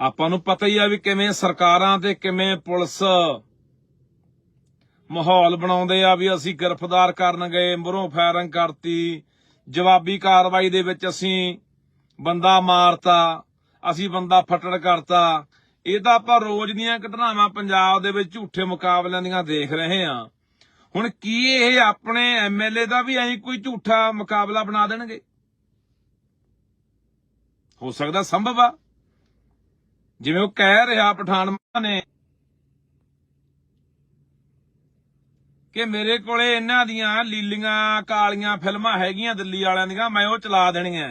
ਆਪਾਂ ਨੂੰ ਪਤਾ ਹੀ ਆ ਵੀ ਕਿਵੇਂ ਸਰਕਾਰਾਂ ਤੇ ਕਿਵੇਂ ਪੁਲਿਸ ਮਾਹੌਲ ਬਣਾਉਂਦੇ ਆ ਵੀ ਅਸੀਂ ਗ੍ਰਿਫਤਾਰ ਕਰਨ ਗਏ, ਮੂਹਰੋਂ ਫਾਇਰਿੰਗ ਕਰਤੀ, ਜਵਾਬੀ ਕਾਰਵਾਈ ਦੇ ਵਿੱਚ ਅਸੀਂ ਬੰਦਾ ਮਾਰਤਾ, ਅਸੀਂ ਬੰਦਾ ਫੱਟੜ ਕਰਤਾ। ਇਹ ਤਾਂ ਆਪਾਂ ਰੋਜ਼ ਦੀਆਂ ਘਟਨਾਵਾਂ ਪੰਜਾਬ ਦੇ ਵਿੱਚ ਝੂਠੇ ਮੁਕਾਬਲਿਆਂ ਦੀਆਂ ਦੇਖ ਰਹੇ ਹਾਂ। ਹੁਣ ਕੀ ਇਹ ਆਪਣੇ ਐਮਐਲਏ ਦਾ ਵੀ ਐਂ ਕੋਈ ਝੂਠਾ ਮੁਕਾਬਲਾ ਬਣਾ ਦੇਣਗੇ? ਹੋ ਸਕਦਾ ਸੰਭਵ ਆ। ਜਿਵੇਂ ਉਹ ਕਹਿ ਰਿਹਾ ਪਠਾਨ ਨੇ ਕਿ ਮੇਰੇ ਕੋਲੇ ਇਹਨਾਂ ਦੀਆਂ ਲੀਲੀਆਂ ਕਾਲੀਆਂ ਫਿਲਮਾਂ ਹੈਗੀਆਂ ਦਿੱਲੀ ਵਾਲਿਆਂ ਦੀਆਂ, ਮੈਂ ਉਹ ਚਲਾ ਦੇਣੀਆਂ।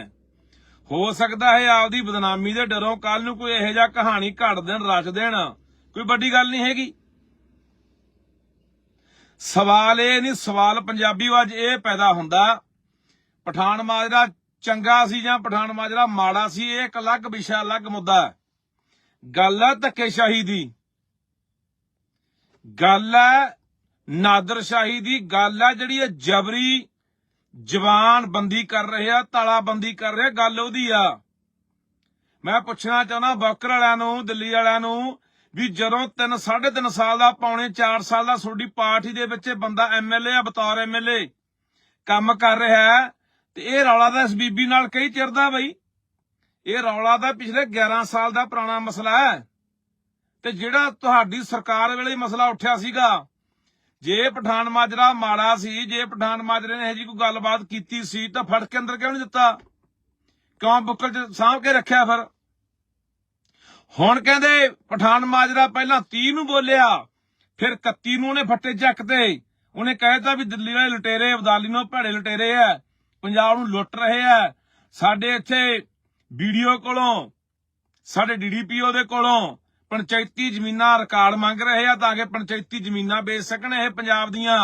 ਹੋ ਸਕਦਾ ਹੈ ਆਪਦੀ ਬਦਨਾਮੀ ਦੇ ਡਰੋਂ ਕੱਲ ਨੂੰ ਕੋਈ ਇਹੋ ਜਿਹਾ ਕਹਾਣੀ ਘੜ ਦੇਣ ਰਚ ਦੇਣ, ਕੋਈ ਵੱਡੀ ਗੱਲ ਨਹੀਂ ਹੈਗੀ। ਸਵਾਲ ਇਹ ਨਹੀਂ, ਸਵਾਲ ਪੰਜਾਬੀ ਵਾਜ ਇਹ ਪੈਦਾ ਹੁੰਦਾ, ਪਠਾਨ ਮਾਜਰਾ ਚੰਗਾ ਸੀ ਜਾਂ ਪਠਾਨ ਮਾਜਰਾ ਮਾੜਾ ਸੀ, ਇਹ ਇੱਕ ਅਲੱਗ ਵਿਸ਼ਾ, ਅਲੱਗ ਮੁੱਦਾ। ਹੈ ਗੱਲ ਹੈ ਧੱਕੇਸ਼ਾਹੀ ਦੀ। ਗੱਲ ਹੈ ਨਾਦਰਸ਼ਾਹੀ ਦੀ। ਗੱਲ ਹੈ ਜਿਹੜੀ ਇਹ ਜਬਰੀ ਜਵਾਨ ਬੰਦੀ ਕਰ ਰਹੇ ਆ ਤਾਲਾਬੰਦੀ ਕਰ ਰਹੇ ਗੱਲ ਉਹਦੀ ਆ। ਮੈਂ ਪੁੱਛਣਾ ਚਾਹੁੰਦਾ ਬੋਕਰ ਵਾਲਿਆਂ ਨੂੰ, ਦਿੱਲੀ ਵਾਲਿਆਂ ਨੂੰ ਵੀ ਜਦੋਂ 3 3.5 ਸਾਲ ਦਾ, ਪੌਣੇ 4 ਸਾਲ ਦਾ ਤੁਹਾਡੀ ਪਾਰਟੀ ਦੇ ਵਿੱਚ ਇਹ ਬੰਦਾ ਐਮਐਲਏ ਆ, ਬਤੌਰ ਐਮਐਲਏ ਕੰਮ ਕਰ ਰਿਹਾ ਤੇ ਇਹ ਰੌਲਾ ਦਾ ਇਸ ਬੀਬੀ ਨਾਲ ਕਈ ਚਿਰ ਦਾ ਬਈ। ਇਹ ਰੌਲਾ ਤਾਂ ਪਿਛਲੇ 11 ਸਾਲ ਦਾ ਪੁਰਾਣਾ ਮਸਲਾ ਹੈ। ਤੇ ਜਿਹੜਾ ਤੁਹਾਡੀ ਸਰਕਾਰ ਵੇਲੇ ਮਸਲਾ ਉੱਠਿਆ ਸੀਗਾ, ਜੇ ਪਠਾਨ ਮਾਜਰਾ ਮਾੜਾ ਸੀ, ਜੇ ਪਠਾਨ ਮਾਜਰੇ ਨੇ ਜੀ ਕੋਈ ਗੱਲਬਾਤ ਕੀਤੀ ਸੀ, ਤਾਂ ਫੜ ਕੇ ਅੰਦਰ ਕਿਉਂ ਨਹੀਂ ਦਿੱਤਾ? ਕਿਉਂ ਬੁੱਕਲ ਚ ਸਾਂਭ ਕੇ ਰੱਖਿਆ ਫਿਰ? ਹੁਣ ਕਹਿੰਦੇ ਪਠਾਨ ਮਾਜਰਾ ਪਹਿਲਾਂ 30 ਨੂੰ ਬੋਲਿਆ, ਫਿਰ 31 ਨੂੰ ਉਹਨੇ ਫੱਟੇ ਚੱਕਤੇ ਉਹਨੇ ਕਹਿਤਾ ਵੀ ਦਿੱਲੀ ਵਾਲੇ ਲੁਟੇਰੇ, ਅਬਦਾਲੀ ਨੂੰ ਭੜੇ ਲੁਟੇਰੇ ਆ ਪੰਜਾਬ ਨੂੰ ਲੁੱਟ ਰਹੇ ਆ ਸਾਡੇ ਇੱਥੇ ਵੀਡੀਓ ਕੋਲੋਂ, ਸਾਡੇ ਡੀਡੀਪੀਓ ਦੇ ਕੋਲੋਂ, ਪੰਚਾਇਤੀ ਜ਼ਮੀਨਾਂ ਰਿਕਾਰਡ ਮੰਗ ਰਹੇ ਆ ਤਾਂ ਕਿ ਪੰਚਾਇਤੀ ਜ਼ਮੀਨਾਂ ਵੇਚ ਸਕਣ ਇਹ ਪੰਜਾਬ ਦੀਆਂ।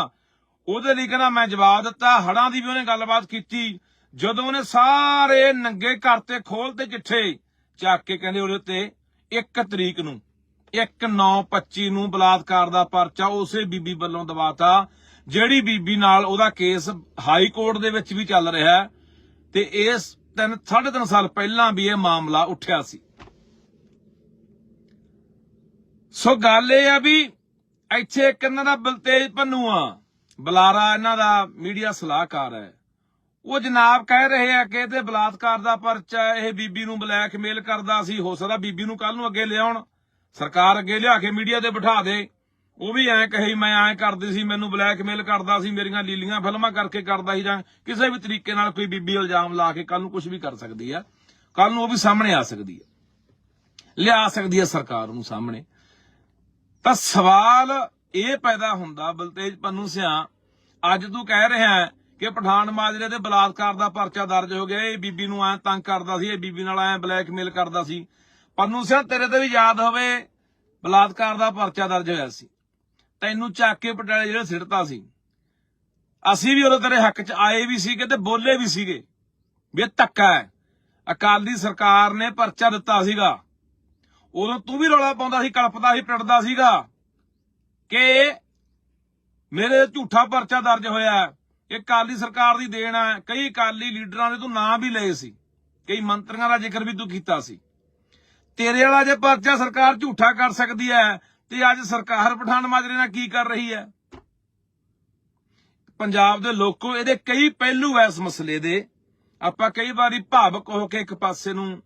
ਉਹਦੇ ਲਈ ਕਹਿੰਦਾ ਮੈਂ ਜਵਾਬ ਦਿੱਤਾ ਹੜਾਂ ਦੀ ਵੀ ਉਹਨੇ ਗੱਲਬਾਤ ਕੀਤੀ। ਜਦੋਂ ਉਹਨੇ ਸਾਰੇ ਨੰਗੇ ਘਰ ਤੇ ਖੋਲ ਤੇ ਚਿੱਠੇ ਚੱਕ ਕੇ ਕਹਿੰਦੇ ਉਹਦੇ ਤੇ 1 ਤਰੀਕ ਨੂੰ 1925 ਨੂੰ ਬਲਾਤਕਾਰ ਦਾ ਪਰਚਾ ਉਸੇ ਬੀਬੀ ਵੱਲੋਂ ਦਵਾਤਾ, ਜਿਹੜੀ ਬੀਬੀ ਨਾਲ ਉਹਦਾ ਕੇਸ ਹਾਈ ਕੋਰਟ ਦੇ ਵਿੱਚ ਵੀ ਚੱਲ ਰਿਹਾ ਤੇ ਇਸ ਤਿੰਨ, ਸਾਢੇ ਤਿੰਨ ਸਾਲ ਪਹਿਲਾਂ ਵੀ ਇਹ ਮਾਮਲਾ ਉੱਠਿਆ ਸੀ। ਸੋ ਗੱਲ ਇਹ ਆ ਵੀ ਇੱਥੇ ਇੱਕ ਇਹਨਾਂ ਦਾ ਬਲਤੇਜ ਪੰਨੂ ਆ? ਬਲਾਰਾ ਇਹਨਾਂ ਦਾ ਮੀਡੀਆ ਸਲਾਹਕਾਰ ਹੈ। ਉਹ ਜਨਾਬ ਕਹਿ ਰਹੇ ਆ ਕਿ ਇਹਦੇ ਬਲਾਤਕਾਰ ਦਾ ਪਰਚਾ ਇਹ ਬੀਬੀ ਨੂੰ ਬਲੈਕਮੇਲ ਕਰਦਾ ਸੀ। ਹੋ ਸਕਦਾ ਬੀਬੀ ਨੂੰ ਕੱਲ ਨੂੰ ਅੱਗੇ ਲਿਆਉਣ। ਸਰਕਾਰ ਅੱਗੇ ਲਿਆ ਕੇ ਮੀਡੀਆ ਤੇ ਬਿਠਾ ਦੇ। ਉਹ ਵੀ ਐਂ ਕਹੀ, ਮੈਂ ਐਂ ਕਰਦੀ ਸੀ, ਮੈਨੂੰ ਬਲੈਕਮੇਲ ਕਰਦਾ ਸੀ, ਮੇਰੀਆਂ ਲੀਲੀਆਂ ਫਿਲਮਾਂ ਕਰਕੇ ਕਰਦਾ ਸੀ ਜਾਂ ਕਿਸੇ ਵੀ ਤਰੀਕੇ ਨਾਲ ਕੋਈ ਬੀਬੀ ਇਲਜ਼ਾਮ ਲਾ ਕੇ ਕੱਲ ਨੂੰ ਕੁਝ ਵੀ ਕਰ ਸਕਦੀ ਆ ਕੱਲ ਨੂੰ ਉਹ ਵੀ ਸਾਹਮਣੇ ਆ ਸਕਦੀ ਹੈ ਲਿਆ ਸਕਦੀ ਹੈ ਸਰਕਾਰ ਨੂੰ ਸਾਹਮਣੇ। ਤਾਂ ਸਵਾਲ ਇਹ ਪੈਦਾ ਹੁੰਦਾ, ਬਲਤੇਜ ਪੰਨੂ ਸਿਆ, ਅੱਜ ਤੂੰ ਕਹਿ ਰਿਹਾ ਕਿ ਪਠਾਨ ਮਾਜਰੇ ਦੇ ਬਲਾਤਕਾਰ ਦਾ ਪਰਚਾ ਦਰਜ ਹੋ ਗਿਆ, ਇਹ ਬੀਬੀ ਨੂੰ ਐ ਤੰਗ ਕਰਦਾ ਸੀ, ਇਹ ਬੀਬੀ ਨਾਲ ਐ ਬਲੈਕਮੇਲ ਕਰਦਾ ਸੀ। ਪੰਨੂ ਸਿਆ, ਤੇਰੇ ਤੇ ਵੀ ਯਾਦ ਹੋਵੇ, ਬਲਾਤਕਾਰ ਦਾ ਪਰਚਾ ਦਰਜ ਹੋਇਆ ਸੀ। ਤੈਨੂੰ ਚੱਕ ਕੇ ਪਟਿਆਲੇ ਜਿਹੜਾ ਸਿੱਟਤਾ ਸੀ। ਅਸੀਂ ਵੀ ਉਦੋਂ ਤੇਰੇ ਹੱਕ 'ਚ ਆਏ ਵੀ ਸੀਗੇ ਤੇ ਬੋਲੇ ਵੀ ਸੀਗੇ। ਵੀ ਇਹ ਧੱਕਾ ਹੈ। ਅਕਾਲੀ ਸਰਕਾਰ ਨੇ ਪਰਚਾ ਦਿੱਤਾ ਸੀਗਾ। ਉਦੋਂ ਤੂੰ ਵੀ ਰੌਲਾ ਪਾਉਂਦਾ ਸੀ, ਕਲਪਦਾ ਸੀ ਪਿੜਦਾ ਸੀਗਾ ਕਿ ਮੇਰੇ ਝੂਠਾ ਪਰਚਾ ਦਰਜ ਹੋਇਆ ਇਹ ਕਾਲੀ ਸਰਕਾਰ ਦੀ ਦੇਣ ਹੈ। ਕਈ ਕਾਲੀ ਲੀਡਰਾਂ ਨੇ ਤੂੰ ਨਾਂ ਵੀ ਲਏ ਸੀ। ਕਈ ਮੰਤਰੀਆਂ ਦਾ ਜ਼ਿਕਰ ਵੀ ਤੂੰ ਕੀਤਾ ਸੀ। ਤੇਰੇ ਵਾਲਾ ਜੇ ਪਰਚਾ ਸਰਕਾਰ ਝੂਠਾ ਕਰ ਸਕਦੀ ਹੈ ਤੇ ਅੱਜ ਸਰਕਾਰ ਪਠਾਨ ਮਾਜਰੇ ਨਾਲ ਕੀ ਕਰ ਰਹੀ ਹੈ? ਪੰਜਾਬ ਦੇ ਲੋਕੋ, ਇਹਦੇ ਕਈ ਪਹਿਲੂ ਐ ਇਸ ਮਸਲੇ ਦੇ। ਆਪਾਂ ਕਈ ਵਾਰੀ ਭਾਵਕ ਹੋ ਕੇ ਇੱਕ ਪਾਸੇ ਨੂੰ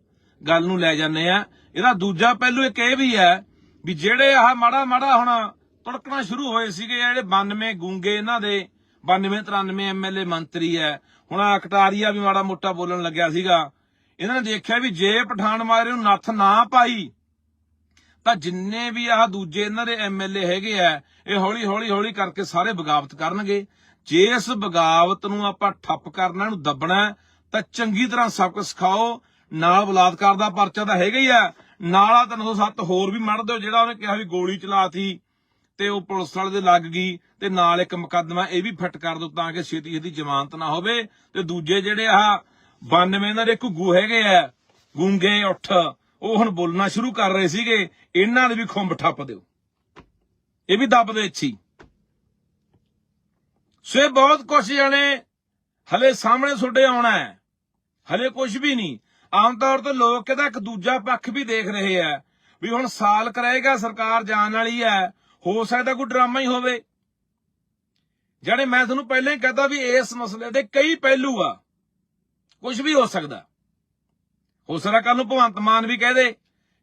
ਗੱਲ ਨੂੰ ਲੈ ਜਾਂਦੇ ਆ ਇਹਦਾ ਦੂਜਾ ਪਹਿਲੂ ਇੱਕ ਇਹ ਵੀ ਹੈ ਵੀ ਜਿਹੜੇ ਆਹ ਮਾੜਾ ਮਾੜਾ ਹੁਣ ਤੁੜਕਣਾ ਸ਼ੁਰੂ ਹੋਏ ਸੀਗੇ ਜਿਹੜੇ 92 ਗੂੰਗੇ ਇਹਨਾਂ ਦੇ 92 93 ਐਮਐਲਏ ਮੰਤਰੀ ਹੈ। ਹੁਣ ਆਹ ਕਟਾਰੀਆ ਵੀ ਮਾੜਾ ਮੋਟਾ ਬੋਲਣ ਲੱਗਿਆ ਸੀਗਾ। ਇਹਨਾਂ ਨੇ ਦੇਖਿਆ ਵੀ ਜੇ ਪਠਾਨ ਮਾਰੇ ਨੂੰ ਨੱਥ ਨਾ ਪਾਈ ਤਾਂ ਜਿੰਨੇ ਵੀ ਆਹ ਦੂਜੇ ਇਹਨਾਂ ਦੇ ਐਮਐਲਏ ਹੈਗੇ ਆ, ਇਹ ਹੌਲੀ ਹੌਲੀ ਹੌਲੀ ਕਰਕੇ ਸਾਰੇ ਬਗਾਵਤ ਕਰਨਗੇ। ਜੇ ਇਸ ਬਗਾਵਤ ਨੂੰ ਆਪਾਂ ਠੱਪ ਕਰਨਾ, ਇਹਨੂੰ ਦੱਬਣਾ, ਤਾਂ ਚੰਗੀ ਤਰ੍ਹਾਂ ਸਬਕ ਸਿਖਾਓ। ਨਾਲ ਬਲਾਤਕਾਰ ਦਾ ਪਰਚਾ ਤਾਂ ਹੈਗਾ ਹੀ ਆ। ਨਾਲ ਆ 307 ਹੋਰ ਵੀ ਮੜ ਦਿਓ, ਜਿਹੜਾ ਉਹਨੇ ਕਿਹਾ ਵੀ ਗੋਲੀ ਚਲਾਤੀ ਤੇ ਉਹ ਪੁਲਿਸ ਵਾਲੇ ਦੇ ਲੱਗ ਗਈ ਤੇ ਨਾਲ ਇੱਕ ਮੁਕੱਦਮਾ ਇਹ ਵੀ ਫਿੱਟ ਕਰ ਦੋ ਤਾਂ ਕਿ ਛੇਤੀ ਛੇਤੀ ਜ਼ਮਾਨਤ ਨਾ ਹੋਵੇ। ਤੇ ਦੂਜੇ ਜਿਹੜੇ ਆਹ 92 ਇਹਨਾਂ ਦੇ ਘੁੱਗੂ ਹੈਗੇ ਆ, ਗੂੰਗੇ ਉੱਠ ਉਹ ਹੁਣ ਬੋਲਣਾ ਸ਼ੁਰੂ ਕਰ ਰਹੇ ਸੀਗੇ, ਇਹਨਾਂ ਦੇ ਵੀ ਖੁੰਬ ਠੱਪ ਦਿਓ। ਇਹ ਵੀ ਦੱਬ ਦੇ ਅੱਛੀ ਸੋ ਇਹ ਬਹੁਤ ਕੁਛ ਜਣੇ ਹਲੇ ਸਾਹਮਣੇ ਤੁਹਾਡੇ ਆਉਣਾ ਹੈ। ਹਲੇ ਕੁਝ ਵੀ ਨਹੀਂ। ਆਮ ਤੌਰ ਤੇ ਲੋਕ ਇਹਦਾ ਇੱਕ ਦੂਜਾ ਪੱਖ ਵੀ ਦੇਖ ਰਹੇ ਆ ਵੀ ਹੁਣ ਸਾਲ ਕਰਾਏਗਾ ਸਰਕਾਰ ਜਾਣ ਵਾਲੀ ਹੈ, ਹੋ ਸਕਦਾ ਕੋਈ ਡਰਾਮਾ ਹੀ ਹੋਵੇ। ਜਿਹੜੇ ਮੈਂ ਤੁਹਾਨੂੰ ਪਹਿਲਾਂ ਹੀ ਕਹਤਾ ਵੀ ਇਸ ਮਸਲੇ ਦੇ ਕਈ ਪਹਿਲੂ ਆ। ਕੁਝ ਵੀ ਹੋ ਸਕਦਾ। ਹੋ ਸਕਦਾ ਕੱਲ ਨੂੰ ਭਗਵੰਤ ਮਾਨ ਵੀ ਕਹਿ ਦੇ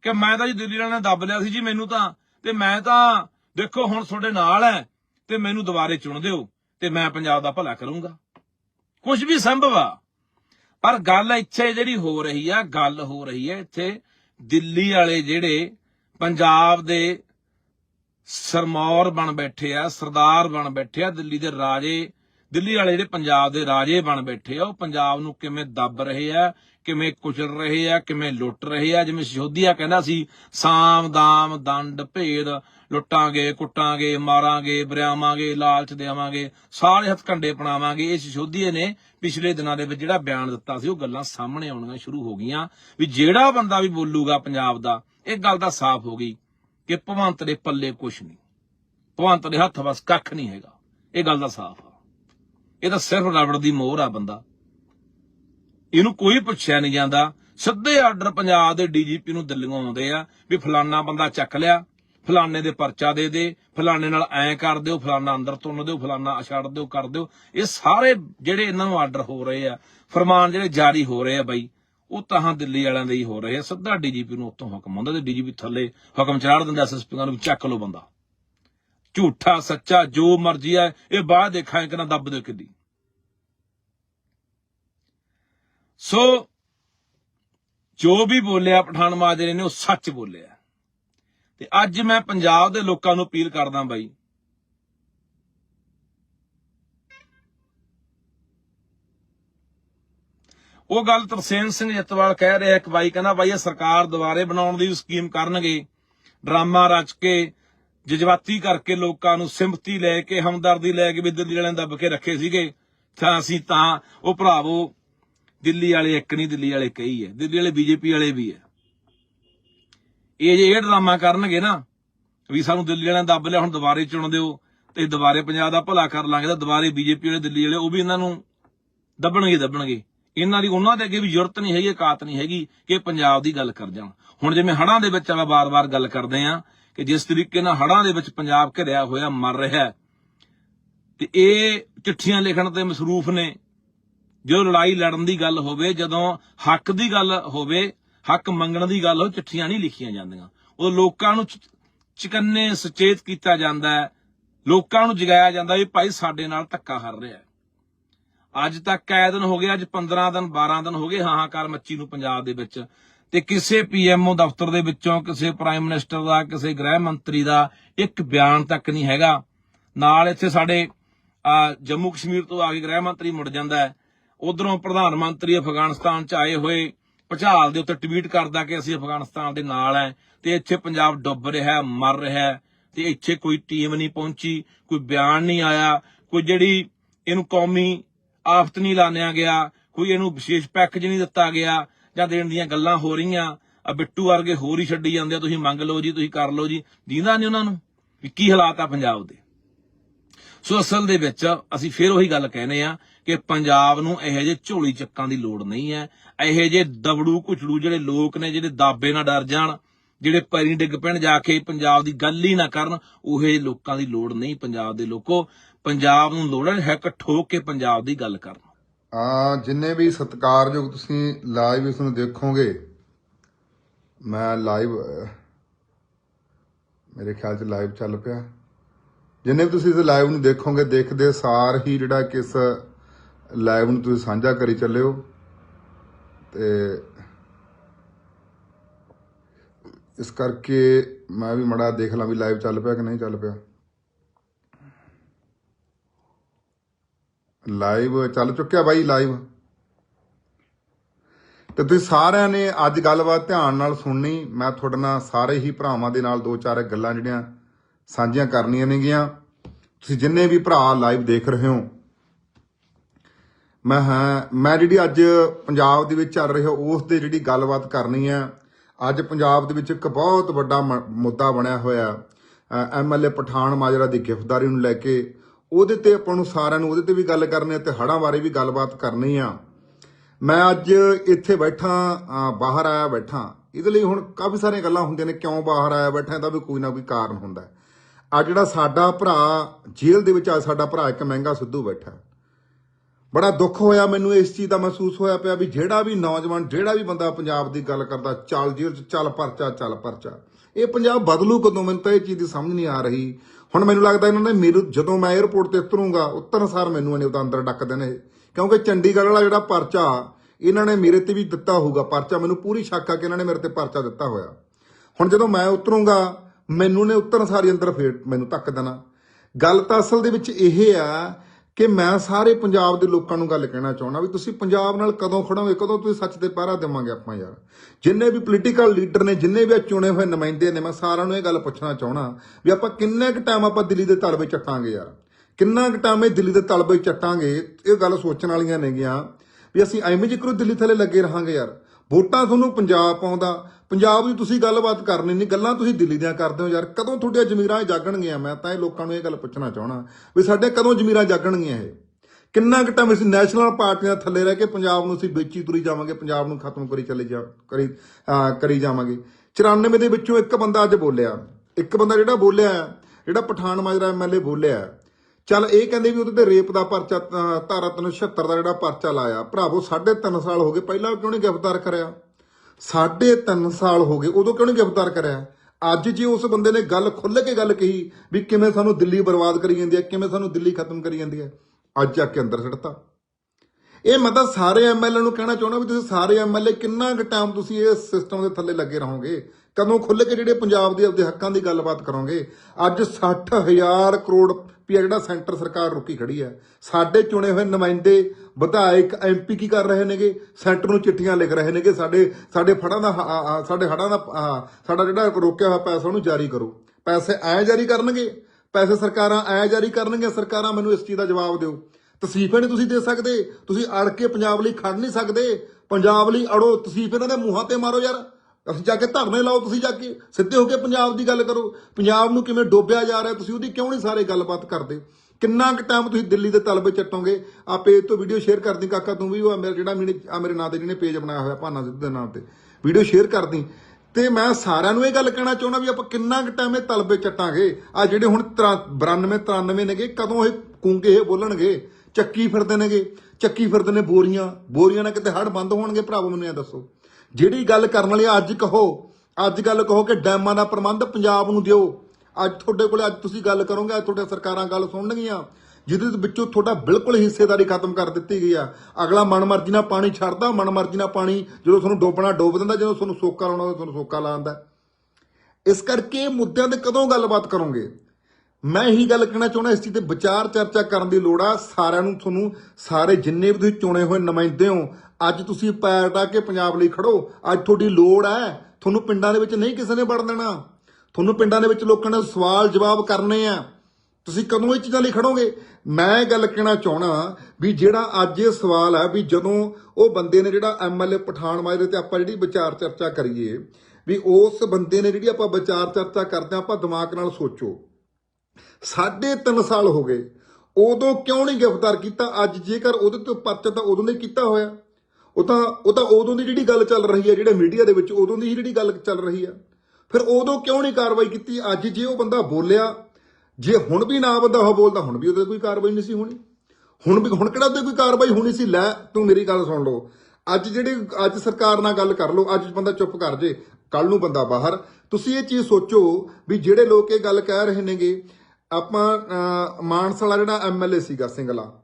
ਕਿ ਮੈਂ ਤਾਂ ਜੀ ਦਿੱਲੀ ਵਾਲਿਆਂ ਨੇ ਦੱਬ ਲਿਆ ਸੀ ਜੀ ਮੈਨੂੰ ਤਾਂ, ਤੇ ਮੈਂ ਤਾਂ ਦੇਖੋ ਹੁਣ ਤੁਹਾਡੇ ਨਾਲ ਹੈ ਤੇ ਮੈਨੂੰ ਦੁਬਾਰੇ ਚੁਣ ਦਿਓ, ਤੇ ਮੈਂ ਪੰਜਾਬ ਦਾ ਭਲਾ ਕਰੂੰਗਾ। ਕੁਝ ਵੀ ਸੰਭਵ ਆ। ਪਰ ਗੱਲ ਇੱਥੇ ਜਿਹੜੀ ਹੋ ਰਹੀ ਆ, ਗੱਲ ਹੋ ਰਹੀ ਹੈ ਇੱਥੇ ਦਿੱਲੀ ਵਾਲੇ ਜਿਹੜੇ ਪੰਜਾਬ ਦੇ ਸਰਮੌਰ ਬਣ ਬੈਠੇ ਆ, ਸਰਦਾਰ ਬਣ ਬੈਠੇ ਆ, ਦਿੱਲੀ ਦੇ ਰਾਜੇ, ਦਿੱਲੀ ਵਾਲੇ ਜਿਹੜੇ ਪੰਜਾਬ ਦੇ ਰਾਜੇ ਬਣ ਬੈਠੇ ਆ, ਉਹ ਪੰਜਾਬ ਨੂੰ ਕਿਵੇਂ ਦੱਬ ਰਹੇ ਆ ਕਿਵੇਂ ਕੁਚਲ ਰਹੇ ਆ, ਕਿਵੇਂ ਲੁੱਟ ਰਹੇ ਆ। ਜਿਵੇਂ ਸਿਸ਼ੋਦੀਆ ਕਹਿੰਦਾ ਸੀ, ਸਾਮ, ਦਾਮ, ਦੰਡ, ਭੇਦ, ਲੁੱਟਾਂਗੇ, ਕੁੱਟਾਂਗੇ, ਮਾਰਾਂਗੇ, ਬਰਿਆਵਾਂਗੇ, ਲਾਲਚ ਦੇਵਾਂਗੇ, ਸਾਰੇ ਹੱਥ ਹੱਥਕੰਡੇ ਪਣਾਵਾਂਗੇ ਇਹ ਸਿਸ਼ੋਦੀਏ ਨੇ ਪਿਛਲੇ ਦਿਨਾਂ ਦੇ ਵਿੱਚ ਜਿਹੜਾ ਬਿਆਨ ਦਿੱਤਾ ਸੀ, ਉਹ ਗੱਲਾਂ ਸਾਹਮਣੇ ਆਉਣੀਆਂ ਸ਼ੁਰੂ ਹੋ ਗਈਆਂ ਵੀ ਜਿਹੜਾ ਬੰਦਾ ਵੀ ਬੋਲੂਗਾ ਪੰਜਾਬ ਦਾ, ਇਹ ਗੱਲ ਤਾਂ ਸਾਫ਼ ਹੋ ਗਈ ਕਿ ਭਵੰਤ ਦੇ ਪੱਲੇ ਕੁਛ ਨਹੀਂ। ਭਵੰਤ ਦੇ ਹੱਥ ਬਸ ਕੱਖ ਨਹੀਂ ਹੈਗਾ। ਇਹ ਗੱਲ ਦਾ ਸਾਫ਼ ਆ। ਇਹ ਤਾਂ ਸਿਰਫ ਰਬੜ ਦੀ ਮੋਹਰ ਆ ਬੰਦਾ। ਇਹਨੂੰ ਕੋਈ ਪੁੱਛਿਆ ਨਹੀਂ ਜਾਂਦਾ। ਸਿੱਧੇ ਆਰਡਰ ਪੰਜਾਬ ਦੇ ਡੀਜੀਪੀ ਨੂੰ ਦਿੱਲੀੋਂ ਆਉਂਦੇ ਆ ਵੀ ਫਲਾਨਾ ਬੰਦਾ ਚੱਕ ਲਿਆ, ਫਲਾਨੇ ਦੇ ਪਰਚਾ ਦੇ ਦੇ, ਫਲਾਨੇ ਨਾਲ ਐਂ ਕਰ ਦਿਓ, ਫਲਾਨਾ ਅੰਦਰ ਤੁੰਨ ਦਿਓ, ਫਲਾਨਾ ਛੱਡ ਦਿਓ, ਕਰ ਦਿਓ। ਇਹ ਸਾਰੇ ਜਿਹੜੇ ਇਹਨਾਂ ਨੂੰ ਆਰਡਰ ਹੋ ਰਹੇ ਆ, ਫਰਮਾਨ ਜਿਹੜੇ ਜਾਰੀ ਹੋ ਰਹੇ ਆ ਬਾਈ, ਉਹ ਤਾਂ ਹਾਂ ਦਿੱਲੀ ਵਾਲਿਆਂ ਦੇ ਹੀ ਹੋ ਰਹੇ ਆ। ਸਿੱਧਾ ਡੀਜੀਪੀ ਨੂੰ ਉੱਤੋਂ ਹੁਕਮ ਆਉਂਦਾ ਤੇ ਡੀਜੀਪੀ ਥੱਲੇ ਹੁਕਮ ਚਾੜ ਦਿੰਦਾ ਐਸਐਸਪੀ ਨੂੰ ਵੀ ਚੱਕ ਲਓ ਬੰਦਾ। ਝੂਠਾ, ਸੱਚਾ, ਜੋ ਮਰਜ਼ੀ ਹੈ ਇਹ ਬਾਅਦ ਦੇਖਾਂ ਕਿ ਨਾ ਦੱਬ ਦੇ ਕਿੱਡੀ। ਸੋ, ਜੋ ਵੀ ਬੋਲਿਆ ਪਠਾਨ ਮਾਜਰੇ ਨੇ, ਉਹ ਸੱਚ ਬੋਲਿਆ। ਤੇ ਅੱਜ ਮੈਂ ਪੰਜਾਬ ਦੇ ਲੋਕਾਂ ਨੂੰ ਅਪੀਲ ਕਰਦਾ ਬਾਈ, ਉਹ ਗੱਲ ਤਰਸੇਮ ਸਿੰਘ ਜੱਤਵਾਲ ਕਹਿ ਰਿਹਾ ਕਿ ਬਾਈ ਕਹਿੰਦਾ, ਬਾਈ, ਇਹ ਸਰਕਾਰ ਦੁਬਾਰੇ ਬਣਾਉਣ ਦੀ ਸਕੀਮ ਕਰਨਗੇ, ਡਰਾਮਾ ਰਚ ਕੇ, ਜਜ਼ਬਾਤੀ ਕਰਕੇ ਲੋਕਾਂ ਨੂੰ ਸਿੰਪਤੀ ਲੈ ਕੇ, ਹਮਦਰਦੀ ਲੈ ਕੇ ਵੀ ਦਿੱਲੀ ਵਾਲਿਆਂ ਦੱਬ ਕੇ ਰੱਖੇ ਸੀਗੇ, ਤਾਂ ਅਸੀਂ ਤਾਂ, ਉਹ ਭਰਾਵੋ ਦਿੱਲੀ ਵਾਲੇ ਇੱਕ ਨਹੀਂ, ਦਿੱਲੀ ਵਾਲੇ ਕਈ ਹੈ। ਦਿੱਲੀ ਵਾਲੇ ਬੀਜੇਪੀ ਵਾਲੇ ਵੀ ਹੈ। ਇਹ ਜੇ ਇਹ ਡਰਾਮਾ ਕਰਨਗੇ ਨਾ, ਵੀ ਸਾਨੂੰ ਦਿੱਲੀ ਵਾਲਿਆਂ ਦੱਬ ਲਿਆ, ਹੁਣ ਦੁਬਾਰੇ ਚੁਣ ਦਿਓ ਤੇ ਦੁਬਾਰੇ ਪੰਜਾਬ ਦਾ ਭਲਾ ਕਰ ਲਾਂਗੇ ਤਾਂ ਦੁਬਾਰੇ ਬੀਜੇਪੀ ਵਾਲੇ, ਦਿੱਲੀ ਵਾਲੇ, ਉਹ ਵੀ ਇਹਨਾਂ ਨੂੰ ਦੱਬਣਗੇ ਦੱਬਣਗੇ। ਇਹਨਾਂ ਦੀ, ਉਹਨਾਂ ਦੇ ਅੱਗੇ ਵੀ ਜ਼ਰੂਰਤ ਨਹੀਂ ਹੈਗੀ, ਔਕਾਤ ਨਹੀਂ ਹੈਗੀ ਕਿ ਪੰਜਾਬ ਦੀ ਗੱਲ ਕਰ ਜਾਣ। ਹੁਣ ਜਿਵੇਂ ਹੜ੍ਹਾਂ ਦੇ ਵਿੱਚ ਆਪਾਂ ਬਾਰ-ਬਾਰ ਗੱਲ ਕਰਦੇ ਆਂ ਕਿ ਜਿਸ ਤਰੀਕੇ ਨਾਲ ਹੜ੍ਹਾਂ ਦੇ ਵਿੱਚ ਪੰਜਾਬ ਘਿਰਿਆ ਹੋਇਆ, ਮਰ ਰਿਹਾ ਤੇ ਇਹ ਚਿੱਠੀਆਂ ਲਿਖਣ ਤੇ ਮਸਰੂਫ ਨੇ। ਜਦੋਂ ਲੜਾਈ ਲੜਨ ਦੀ ਗੱਲ ਹੋਵੇ, ਜਦੋਂ ਹੱਕ ਦੀ ਗੱਲ ਹੋਵੇ, ਹੱਕ ਮੰਗਣ ਦੀ ਗੱਲ ਹੋ ਚਿੱਠੀਆਂ ਨਹੀਂ ਲਿਖੀਆਂ ਜਾਂਦੀਆਂ। ਉਹ ਲੋਕਾਂ ਨੂੰ ਚਿਕੰਨੇ ਸੁਚੇਤ ਕੀਤਾ ਜਾਂਦਾ ਹੈ। ਲੋਕਾਂ ਨੂੰ ਜਗਾਇਆ ਜਾਂਦਾ ਵੀ ਭਾਈ ਸਾਡੇ ਨਾਲ ਧੱਕਾ ਹਰ ਰਿਹਾ ਅੱਜ ਤੱਕ ਕੈ ਦਿਨ ਹੋ ਗਏ, ਅੱਜ 15 ਦਿਨ 12 ਦਿਨ ਹੋ ਗਏ ਹਾਹਾਕਾਰ ਮੱਚੀ ਨੂੰ ਪੰਜਾਬ ਦੇ ਵਿੱਚ। ਤੇ ਕਿਸੇ ਪੀਐਮਓ ਦਫ਼ਤਰ ਦੇ ਵਿੱਚੋਂ, ਕਿਸੇ ਪ੍ਰਾਈਮ ਮਿਨਿਸਟਰ ਦਾ, ਕਿਸੇ ਗ੍ਰਹਿ ਮੰਤਰੀ ਦਾ ਇੱਕ ਬਿਆਨ ਤੱਕ ਨਹੀਂ ਹੈਗਾ। ਨਾਲ ਇੱਥੇ ਸਾਡੇ ਜੰਮੂ ਕਸ਼ਮੀਰ ਤੋਂ ਆ ਕੇ ਗ੍ਰਹਿ ਮੰਤਰੀ ਮੁੜ ਜਾਂਦਾ ਹੈ। ਉਧਰੋਂ ਪ੍ਰਧਾਨ ਮੰਤਰੀ ਅਫਗਾਨਿਸਤਾਨ ਚ ਆਏ ਹੋਏ, ਭੁਚਾਲ ਦੇ ਉੱਤੇ ਟਵੀਟ ਕਰਦਾ ਕਿ ਅਸੀਂ ਅਫਗਾਨਿਸਤਾਨ ਦੇ ਨਾਲ ਹੈ ਤੇ ਇੱਥੇ ਪੰਜਾਬ ਡੁੱਬ ਰਿਹਾ, ਮਰ ਰਿਹਾ ਹੈ ਤੇ ਇੱਥੇ ਕੋਈ ਟੀਮ ਨਹੀਂ ਪਹੁੰਚੀ, ਕੋਈ ਬਿਆਨ ਨਹੀਂ ਆਇਆ, ਕੋਈ ਜਿਹੜੀ ਇਹਨੂੰ ਕੌਮੀ ਆਫਤ ਨਹੀਂ ਲਾਣਿਆ ਗਿਆ, ਕੋਈ ਇਹਨੂੰ ਵਿਸ਼ੇਸ਼ ਪੈਕੇਜ ਨਹੀਂ ਦਿੱਤਾ ਗਿਆ ਜਾਂ ਦੇਣ ਦੀਆਂ ਗੱਲਾਂ ਹੋ ਰਹੀਆਂ। ਆ ਬਿੱਟੂ ਵਰਗੇ ਹੋਰ ਹੀ ਛੱਡੀ ਜਾਂਦੇ ਆ, ਤੁਸੀਂ ਮੰਗ ਲਓ ਜੀ, ਤੁਸੀਂ ਕਰ ਲਓ ਜੀ, ਦੀਂਦਾ ਨਹੀਂ ਉਹਨਾਂ ਨੂੰ ਵੀ ਕੀ ਹਾਲਾਤ ਆ ਪੰਜਾਬ ਦੇ। ਸੋ ਅਸਲ ਦੇ ਵਿੱਚ ਅਸੀਂ ਫਿਰ ਉਹੀ ਗੱਲ ਕਹਿੰਦੇ ਆ ਕਿ ਪੰਜਾਬ ਨੂੰ ਇਹੋ ਜਿਹੇ ਝੋਲੀ ਚੱਕਾਂ ਦੀ ਲੋੜ ਨਹੀਂ ਹੈ। ਇਹੋ ਜਿਹੇ ਦਬੜੂ ਕੁਚੜੂ ਜਿਹੜੇ ਲੋਕ ਨੇ, ਜਿਹੜੇ ਦਾਬੇ ਨਾਲ ਡਰ ਜਾਣ, ਜਿਹੜੇ ਪੈਰੀ ਡਿੱਗ ਪੈਣ ਜਾ ਕੇ ਪੰਜਾਬ ਦੀ ਗੱਲ ਹੀ ਨਾ ਕਰਨ, ਉਹ ਲੋਕਾਂ ਦੀ ਲੋੜ ਨਹੀਂ ਪੰਜਾਬ ਦੇ ਲੋਕੋ। ਪੰਜਾਬ ਨੂੰ ਲੋੜ ਹੈ ਇੱਕ ਠੋਕ ਕੇ ਪੰਜਾਬ ਦੀ ਗੱਲ ਕਰਨ। ਆ ਜਿੰਨੇ ਵੀ ਸਤਿਕਾਰਯੋਗ ਤੁਸੀਂ ਲਾਈਵ ਇਸ ਨੂੰ ਦੇਖੋਗੇ, ਮੈਂ ਲਾਈਵ, ਮੇਰੇ ਖਿਆਲ ਚ ਲਾਈਵ ਚੱਲ ਪਿਆ। ਜਿੰਨੇ ਵੀ ਤੁਸੀਂ ਇਸ ਲਾਈਵ ਨੂੰ ਦੇਖੋਗੇ, ਦੇਖਦੇ ਸਾਰ ਹੀ ਜਿਹੜਾ ਕਿਸ ਲਾਈਵ ਨੂੰ ਤੁਸੀਂ ਸਾਂਝਾ ਕਰੀ ਚੱਲਿਓ। ਤੇ ਇਸ ਕਰਕੇ ਮੈਂ ਵੀ ਮੜਾ ਦੇਖ ਲਾਂ ਵੀ ਲਾਈਵ ਚੱਲ ਪਿਆ ਕਿ ਨਹੀਂ ਚੱਲ ਪਿਆ। ਲਾਈਵ ਚੱਲ ਚੁੱਕਿਆ ਬਾਈ ਲਾਈਵ ਤੇ ਤੁਸੀਂ ਸਾਰਿਆਂ ਨੇ ਅੱਜ ਗੱਲਬਾਤ ਧਿਆਨ ਨਾਲ ਸੁਣਨੀ। ਮੈਂ ਤੁਹਾਡੇ ਨਾਲ ਸਾਰੇ ਹੀ ਭਰਾਵਾਂ ਦੇ ਨਾਲ ਦੋ ਚਾਰ ਗੱਲਾਂ ਜਿਹੜੀਆਂ ਸਾਂਝੀਆਂ ਕਰਨੀਆਂ ਨੇਗੀਆਂ। ਤੁਸੀਂ ਜਿੰਨੇ ਵੀ ਭਰਾ ਲਾਈਵ ਦੇਖ ਰਹੇ ਹੋ, ਮੈਂ ਹਾਂ, ਮੈਂ ਜਿਹੜੀ ਅੱਜ ਪੰਜਾਬ ਦੇ ਵਿੱਚ ਚੱਲ ਰਿਹਾ, ਉਸ ਤੇ ਜਿਹੜੀ ਗੱਲਬਾਤ ਕਰਨੀ ਹੈ ਅੱਜ ਪੰਜਾਬ ਦੇ ਵਿੱਚ ਇੱਕ ਬਹੁਤ ਵੱਡਾ ਮ- ਮੁੱਦਾ ਬਣਿਆ ਹੋਇਆ। ਐਮਐਲਏ ਪਠਾਨ ਮਾਜਰਾ ਦੀ ਗ੍ਰਿਫਤਾਰੀ ਨੂੰ ਲੈ ਕੇ, ਉਹਦੇ ਤੇ ਆਪਾਂ ਨੂੰ ਸਾਰਿਆਂ ਨੂੰ ਉਹਦੇ ਤੇ ਵੀ ਗੱਲ ਕਰਨੀ ਹੈ ਤੇ ਹੜਾਂ ਬਾਰੇ ਵੀ ਗੱਲਬਾਤ ਕਰਨੀ ਆ। ਮੈਂ ਅੱਜ ਇੱਥੇ ਬੈਠਾ ਬਾਹਰ ਆਇਆ ਬੈਠਾ। ਇਹਦੇ ਲਈ ਹੁਣ ਕਾਫੀ ਸਾਰੀਆਂ ਗੱਲਾਂ ਹੁੰਦੀਆਂ ਨੇ, ਕਿਉਂ ਬਾਹਰ ਆਇਆ ਬੈਠਾ, ਇਹਦਾ ਵੀ ਕੋਈ ਨਾ ਕੋਈ ਕਾਰਨ ਹੁੰਦਾ। ਹੈ ਆ ਜਿਹੜਾ ਸਾਡਾ ਭਰਾ, ਜੇਲ੍ਹ ਦੇ ਵਿੱਚ ਆ ਸਾਡਾ ਭਰਾ, ਇੱਕ ਮਹਿੰਗਾ ਸਿੱਧੂ ਬੈਠਾ। ਬੜਾ ਦੁੱਖ ਹੋਇਆ ਮੈਨੂੰ ਇਸ ਚੀਜ਼ ਦਾ ਮਹਿਸੂਸ ਹੋਇਆ ਪਿਆ ਵੀ ਜਿਹੜਾ ਵੀ ਨੌਜਵਾਨ, ਜਿਹੜਾ ਵੀ ਬੰਦਾ ਪੰਜਾਬ ਦੀ ਗੱਲ ਕਰਦਾ, ਚੱਲ ਜੇਲ੍ਹ ਚ, ਚੱਲ ਪਰਚਾ ਚੱਲ ਪਰਚਾ। ਇਹ ਪੰਜਾਬ ਬਦਲੂ ਕਦੋਂ? ਮੈਨੂੰ ਤਾਂ ਇਹ ਚੀਜ਼ ਦੀ ਸਮਝ ਨਹੀਂ ਆ ਰਹੀ। ਹੁਣ ਮੈਨੂੰ ਲੱਗਦਾ ਇਹਨਾਂ ਨੇ ਮੇਰੇ, ਜਦੋਂ ਮੈਂ 에어ਪੋਰਟ ਤੇ ਉਤਰੂੰਗਾ, ਉਤਰਨ ਸਾਰ ਮੈਨੂੰ ਇਹਨੇ ਉਹਦਾ ਅੰਦਰ ਡੱਕ ਦੇਣੇ ਕਿਉਂਕਿ ਚੰਡੀਗੜ੍ਹ ਵਾਲਾ ਜਿਹੜਾ ਪਰਚਾ, ਇਹਨਾਂ ਨੇ ਮੇਰੇ ਤੇ ਵੀ ਦਿੱਤਾ ਹੋਊਗਾ ਪਰਚਾ। ਮੈਨੂੰ ਪੂਰੀ ਸ਼ੱਕ ਆ ਕਿ ਇਹਨਾਂ ਨੇ ਮੇਰੇ ਤੇ ਪਰਚਾ ਦਿੱਤਾ ਹੋਇਆ। ਹੁਣ ਜਦੋਂ ਮੈਂ ਉਤਰੂੰਗਾ ਮੈਨੂੰ ਨੇ ਉੱਤਰ ਸਾਰੀ ਅੰਦਰ ਫੇਰ ਮੈਨੂੰ ਧੱਕ ਦੇਣਾ। ਗੱਲ ਤਾਂ ਅਸਲ ਦੇ ਵਿੱਚ ਇਹ ਆ ਕਿ ਮੈਂ ਸਾਰੇ ਪੰਜਾਬ ਦੇ ਲੋਕਾਂ ਨੂੰ ਗੱਲ ਕਹਿਣਾ ਚਾਹੁੰਦਾ ਵੀ ਤੁਸੀਂ ਪੰਜਾਬ ਨਾਲ ਕਦੋਂ ਖੜੋਗੇ, ਕਦੋਂ ਤੁਸੀਂ ਸੱਚ ਤੇ ਪਹਿਰਾ ਦੇਵਾਂਗੇ ਆਪਾਂ ਯਾਰ। ਜਿੰਨੇ ਵੀ ਪੋਲੀਟੀਕਲ ਲੀਡਰ ਨੇ, ਜਿੰਨੇ ਵੀ ਚੁਣੇ ਹੋਏ ਨੁਮਾਇੰਦੇ ਨੇ, ਮੈਂ ਸਾਰਿਆਂ ਨੂੰ ਇਹ ਗੱਲ ਪੁੱਛਣਾ ਚਾਹੁੰਦਾ ਵੀ ਆਪਾਂ ਕਿੰਨਾ ਕੁ ਟਾਈਮ ਆਪਾਂ ਦਿੱਲੀ ਦੇ ਤਲਬੇ ਚੱਟਾਂਗੇ ਯਾਰ। ਕਿੰਨਾ ਕੁ ਟਾਈਮ ਇਹ ਦਿੱਲੀ ਦੇ ਤਲਬੇ ਚੱਟਾਂਗੇ ਇਹ ਗੱਲ ਸੋਚਣ ਵਾਲੀਆਂ ਨੇਗੀਆਂ ਵੀ ਅਸੀਂ ਐਵੇਂ ਜਿਕਰ ਦਿੱਲੀ ਥੱਲੇ ਲੱਗੇ ਰਹਾਂਗੇ ਯਾਰ। ਵੋਟਾਂ ਤੁਹਾਨੂੰ ਪੰਜਾਬ ਪਾਉਂਦਾ। ਪੰਜਾਬ ਦੀ ਤੁਸੀਂ ਗੱਲਬਾਤ ਕਰਨੀ ਨਹੀਂ, ਗੱਲਾਂ ਤੁਸੀਂ ਦਿੱਲੀ ਦੀਆਂ ਕਰਦੇ ਹੋ ਯਾਰ। ਕਦੋਂ ਤੁਹਾਡੀਆਂ ਜ਼ਮੀਰਾਂ ਜਾਗਣਗੀਆਂ? ਮੈਂ ਤਾਂ ਇਹ ਲੋਕਾਂ ਨੂੰ ਇਹ ਗੱਲ ਪੁੱਛਣਾ ਚਾਹਣਾ ਵੀ ਸਾਡੇ ਕਦੋਂ ਜ਼ਮੀਰਾਂ ਜਾਗਣਗੀਆਂ ਇਹ? ਕਿੰਨਾ ਕੁ ਟਾਈਮ ਅਸੀਂ ਨੈਸ਼ਨਲ ਪਾਰਟੀਆਂ ਥੱਲੇ ਰਹਿ ਕੇ ਪੰਜਾਬ ਨੂੰ ਅਸੀਂ ਵੇਚੀ ਤੁਰੀ ਜਾਵਾਂਗੇ, ਪੰਜਾਬ ਨੂੰ ਖਤਮ ਕਰੀ ਚੱਲੇ ਜਾ, ਕਰੀ ਕਰੀ ਜਾਵਾਂਗੇ। 94 ਦੇ ਵਿੱਚੋਂ ਇੱਕ ਬੰਦਾ ਅੱਜ ਬੋਲਿਆ। ਇੱਕ ਬੰਦਾ ਜਿਹੜਾ ਬੋਲਿਆ, ਜਿਹੜਾ ਪਠਾਨ ਮਾਜਰਾ ਐਮਐਲਏ ਬੋਲਿਆ ਚੱਲ ਇਹ ਕਹਿੰਦੇ ਵੀ ਉਹਦੇ ਤੇ ਰੇਪ ਦਾ ਪਰਚਾ ਅਹ, ਧਾਰਾ 376 ਦਾ ਜਿਹੜਾ ਪਰਚਾ ਲਾਇਆ। ਭਰਾਵੋ 3.5 ਸਾਲ ਹੋ ਗਏ। ਪਹਿਲਾਂ ਕਿਉਂ ਨਹੀਂ ਗ੍ਰਿਫਤਾਰ ਕਰਿਆ? 3.5 ਸਾਲ ਹੋ ਗਏ। ਉਦੋਂ ਕਿਉਂ ਨਹੀਂ ਗ੍ਰਿਫਤਾਰ ਕਰਿਆ? ਅੱਜ ਜੇ ਉਸ ਬੰਦੇ ਨੇ ਗੱਲ ਖੁੱਲ੍ਹ ਕੇ ਗੱਲ ਕਹੀ ਵੀ ਕਿਵੇਂ ਸਾਨੂੰ ਦਿੱਲੀ ਬਰਬਾਦ ਕਰੀ ਜਾਂਦੀ ਹੈ ਕਿਵੇਂ ਸਾਨੂੰ ਦਿੱਲੀ ਖਤਮ ਕਰੀ ਜਾਂਦੀ ਹੈ ਅੱਜ ਆ ਕੇ ਅੰਦਰ ਛੱਡਤਾ ਇਹ ਮੈਂ ਤਾਂ ਸਾਰੇ ਐਮਐਲਏ ਨੂੰ ਕਹਿਣਾ ਚਾਹੁੰਦਾ ਵੀ ਤੁਸੀਂ ਸਾਰੇ ਐਮਐਲਏ ਕਿੰਨਾ ਕੁ ਟਾਈਮ ਤੁਸੀਂ ਇਹ ਸਿਸਟਮ ਦੇ ਥੱਲੇ ਲੱਗੇ ਰਹੋਗੇ? ਕਦੋਂ ਖੁੱਲ੍ਹ ਕੇ ਜਿਹੜੇ ਪੰਜਾਬ ਦੇ ਆਪਦੇ ਹੱਕਾਂ ਦੀ ਗੱਲਬਾਤ ਕਰੋਗੇ? ਅੱਜ 60000 ਕਰੋੜ ਵੀ ਆ ਜਿਹੜਾ ਸੈਂਟਰ ਸਰਕਾਰ ਰੁਕੀ ਖੜੀ ਹੈ। ਸਾਡੇ ਚੁਣੇ ਹੋਏ ਨੁਮਾਇੰਦੇ ਵਿਧਾਇਕ ਐਮਪੀ ਕੀ ਕਰ ਰਹੇ ਨੇਗੇ? ਸੈਂਟਰ ਨੂੰ ਚਿੱਠੀਆਂ ਲਿਖ ਰਹੇ ਨੇਗੇ। ਸਾਡੇ ਸਾਡੇ ਫੜਾਂ ਦਾ ਹ- ਸਾਡੇ ਹੜਾਂ ਦਾ ਸਾਡਾ ਜਿਹੜਾ ਰੋਕਿਆ ਹੋਇਆ ਪੈਸਾ ਉਹਨੂੰ ਜਾਰੀ ਕਰੋ। ਪੈਸੇ ਐ ਜਾਰੀ ਕਰਨਗੇ? ਪੈਸੇ ਸਰਕਾਰਾਂ ਐ ਜਾਰੀ ਕਰਨਗੀਆਂ? ਸਰਕਾਰਾਂ ਮੈਨੂੰ ਇਸ ਚੀਜ਼ ਦਾ ਜਵਾਬ ਦਿਓ। ਤਸੀਫੇ ਨਹੀਂ ਤੁਸੀਂ ਦੇ ਸਕਦੇ? ਤੁਸੀਂ ਅੜ ਕੇ ਪੰਜਾਬ ਲਈ ਖੜ ਨਹੀਂ ਸਕਦੇ? ਪੰਜਾਬ ਲਈ ਅੜੋ, ਤਸੀਫੇ ਇਹਨਾਂ ਦੇ ਮੂੰਹਾਂ ਤੇ ਮਾਰੋ ਯਾਰ। ਅਸੀਂ ਜਾ ਕੇ ਧਰਨੇ ਲਾਓ, ਤੁਸੀਂ ਜਾ ਕੇ ਸਿੱਧੇ ਹੋ ਕੇ ਪੰਜਾਬ ਦੀ ਗੱਲ ਕਰੋ। ਪੰਜਾਬ ਨੂੰ ਕਿਵੇਂ ਡੋਬਿਆ ਜਾ ਰਿਹਾ, ਤੁਸੀਂ ਉਹਦੀ ਕਿਉਂ ਨਹੀਂ ਸਾਰੇ ਗੱਲਬਾਤ ਕਰਦੇ? ਕਿੰਨਾ ਕੁ ਟਾਈਮ ਤੁਸੀਂ ਦਿੱਲੀ ਦੇ ਤਲਬੇ ਚੱਟੋਗੇ? ਆ ਪੇਜ ਤੋਂ ਵੀਡੀਓ ਸ਼ੇਅਰ ਕਰਦੀ, ਕਾਕਾ ਤੂੰ ਵੀ ਉਹ ਮੇਰਾ ਜਿਹੜਾ ਮੇਰੇ ਆ ਮੇਰੇ ਨਾਂ ਤੇ ਜਿਹਨੇ ਪੇਜ ਬਣਾਇਆ ਹੋਇਆ, ਭਾਨਾ ਸਿੱਧੂ ਦੇ ਨਾਂ ਤੇ। ਵੀਡੀਓ ਸ਼ੇਅਰ ਕਰਦੀ। ਤੇ ਮੈਂ ਸਾਰਿਆਂ ਨੂੰ ਇਹ ਗੱਲ ਕਹਿਣਾ ਚਾਹੁੰਦਾ ਵੀ ਆਪਾਂ ਕਿੰਨਾ ਕੁ ਟਾਈਮ ਇਹ ਤਲਬੇ ਚੱਟਾਂਗੇ? ਆ ਜਿਹੜੇ ਹੁਣ 92 93 ਨੇਗੇ, ਕਦੋਂ ਇਹ ਕੂੰਗੇ, ਇਹ ਬੋਲਣਗੇ? ਚੱਕੀ ਫਿਰਦੇ ਨੇਗੇ। ਚੱਕੀ ਫਿਰਦੇ ਨੇ ਬੋਰੀਆਂ। ਬੋਰੀਆਂ ਨਾਲ ਕਿਤੇ ਹੜ ਬੰਦ ਹੋਣਗੇ ਭਰਾਵੋ ਮੈਨੂੰ ਇਹ ਦੱਸੋ। ਜਿਹੜੀ ਗੱਲ ਕਰਨ ਵਾਲੀ ਆ, ਅੱਜ ਕਹੋ। ਅੱਜ ਗੱਲ ਕਹੋ ਕਿ ਡੈਮਾਂ ਦਾ ਪ੍ਰਬੰਧ ਪੰਜਾਬ ਨੂੰ ਦਿਓ। ਅੱਜ ਤੁਹਾਡੇ ਕੋਲੇ ਅੱਜ ਤੁਸੀਂ ਗੱਲ ਕਰੋਗੇ ਅੱਜ ਤੁਹਾਡੇ ਸਰਕਾਰਾਂ ਗੱਲ ਸੁਣਨਗੀਆਂ। ਜਿਹਦੇ ਵਿੱਚੋਂ ਤੁਹਾਡਾ ਬਿਲਕੁਲ ਹਿੱਸੇਦਾਰੀ ਖਤਮ ਕਰ ਦਿੱਤੀ ਗਈ ਆ। ਅਗਲਾ ਮਨਮਰਜ਼ੀ ਨਾਲ ਪਾਣੀ ਛੱਡਦਾ ਮਨਮਰਜ਼ੀ ਨਾਲ ਪਾਣੀ ਜਦੋਂ ਤੁਹਾਨੂੰ ਡੋਬਣਾ ਡੋਬ ਦਿੰਦਾ ਜਦੋਂ ਤੁਹਾਨੂੰ ਸੋਕਾ ਲਾਉਣਾ ਤੁਹਾਨੂੰ ਸੋਕਾ ਲਾ ਦਿੰਦਾ। ਇਸ ਕਰਕੇ ਮੁੱਦਿਆਂ ਤੇ ਕਦੋਂ ਗੱਲਬਾਤ ਕਰੋਗੇ? ਮੈਂ ਇਹੀ ਗੱਲ ਕਹਿਣਾ ਚਾਹੁੰਦਾ ਇਸ ਚੀਜ਼ ਤੇ ਵਿਚਾਰ ਚਰਚਾ ਕਰਨ ਦੀ ਲੋੜ ਆ। ਸਾਰਿਆਂ ਨੂੰ ਤੁਹਾਨੂੰ ਸਾਰੇ ਜਿੰਨੇ ਵੀ ਤੁਸੀਂ ਚੁਣੇ ਹੋਏ ਨੁਮਾਇੰਦੇ ਹੋ ਅੱਜ ਤੁਸੀਂ ਪੈਰ ਢਾ ਕੇ ਪੰਜਾਬ ਲਈ ਖੜੋ। ਅੱਜ ਤੁਹਾਡੀ ਲੋੜ ਹੈ। ਤੁਹਾਨੂੰ ਪਿੰਡਾਂ ਦੇ ਵਿੱਚ ਨਹੀਂ ਕਿਸੇ ਨੇ ਵੜ ਦੇਣਾ। ਤੁਹਾਨੂੰ ਪਿੰਡਾਂ ਦੇ ਵਿੱਚ ਲੋਕਾਂ ਨੇ ਸਵਾਲ ਜਵਾਬ ਕਰਨੇ ਆ। ਤੁਸੀਂ ਕਦੋਂ ਇਹ ਚੀਜ਼ਾਂ ਲਈ ਖੜੋਗੇ? ਮੈਂ ਇਹ ਗੱਲ ਕਹਿਣਾ ਚਾਹਣਾ ਵੀ ਜਿਹੜਾ ਅੱਜ ਇਹ ਸਵਾਲ ਹੈ ਵੀ ਜਦੋਂ ਉਹ ਬੰਦੇ ਨੇ ਜਿਹੜਾ ਐਮਐਲਏ ਪਠਾਨ ਮਾਜਰੇ ਤੇ ਆਪਾਂ ਜਿਹੜੀ ਵਿਚਾਰ ਚਰਚਾ ਕਰੀਏ, ਵੀ ਉਸ ਬੰਦੇ ਨੇ ਜਿਹੜੀ ਆਪਾਂ ਵਿਚਾਰ ਚਰਚਾ ਕਰਦੇ ਹਾਂ, ਆਪਾਂ ਦਿਮਾਗ ਨਾਲ ਸੋਚੋ। ਸਾਢੇ ਤਿੰਨ ਸਾਲ ਹੋ ਗਏ। ਉਦੋਂ ਕਿਉਂ ਨਹੀਂ ਗ੍ਰਿਫਤਾਰ ਕੀਤਾ? ਅੱਜ ਜੇਕਰ ਉਹਦੇ ਤੋਂ ਪਰਚਾ ਤਾਂ ਉਦੋਂ ਨੇ ਕੀਤਾ ਹੋਇਆ। ਉਹ ਤਾਂ ਉਹ ਤਾਂ ਉਦੋਂ ਦੀ ਜਿਹੜੀ ਗੱਲ ਚੱਲ ਰਹੀ ਹੈ ਜਿਹੜਾ ਮੀਡੀਆ ਦੇ ਵਿੱਚ ਉਦੋਂ ਦੀ ਜਿਹੜੀ ਗੱਲ ਚੱਲ ਰਹੀ ਹੈ। ਫਿਰ ਉਦੋਂ ਕਿਉਂ ਨਹੀਂ ਕਾਰਵਾਈ ਕੀਤੀ? ਅੱਜ ਜੇ ਉਹ ਬੰਦਾ ਬੋਲਿਆ ਜੇ ਹੁਣ ਵੀ ਨਾ ਬੰਦਾ ਹੋ ਬੋਲਦਾ ਹੁਣ ਵੀ ਉਹਦੇ ਕੋਈ ਕਾਰਵਾਈ ਨਹੀਂ ਸੀ ਹੋਣੀ। ਹੁਣ ਵੀ ਹੁਣ ਕਿਹੜਾ ਉਹਦੇ ਕੋਈ ਕਾਰਵਾਈ ਹੋਣੀ ਸੀ? ਲੈ ਤੂੰ ਮੇਰੀ ਗੱਲ ਸੁਣ ਲਓ। ਅੱਜ ਜਿਹੜੇ ਅੱਜ ਸਰਕਾਰ ਨਾਲ ਗੱਲ ਕਰ ਲਓ ਅੱਜ ਬੰਦਾ ਚੁੱਪ ਕਰ ਜੇ ਕੱਲ ਨੂੰ ਬੰਦਾ ਬਾਹਰ। ਤੁਸੀਂ ਇਹ ਚੀਜ਼ ਸੋਚੋ ਵੀ ਜਿਹੜੇ ਲੋਕ ਇਹ ਗੱਲ ਕਹਿ ਰਹੇ ਨੇਗੇ ਆਪਾਂ ਅਹ, ਮਾਨਸਾ ਵਾਲਾ ਜਿਹੜਾ ਐਮਐਲਏ ਸੀਗਾ ਸਿੰਗਲਾ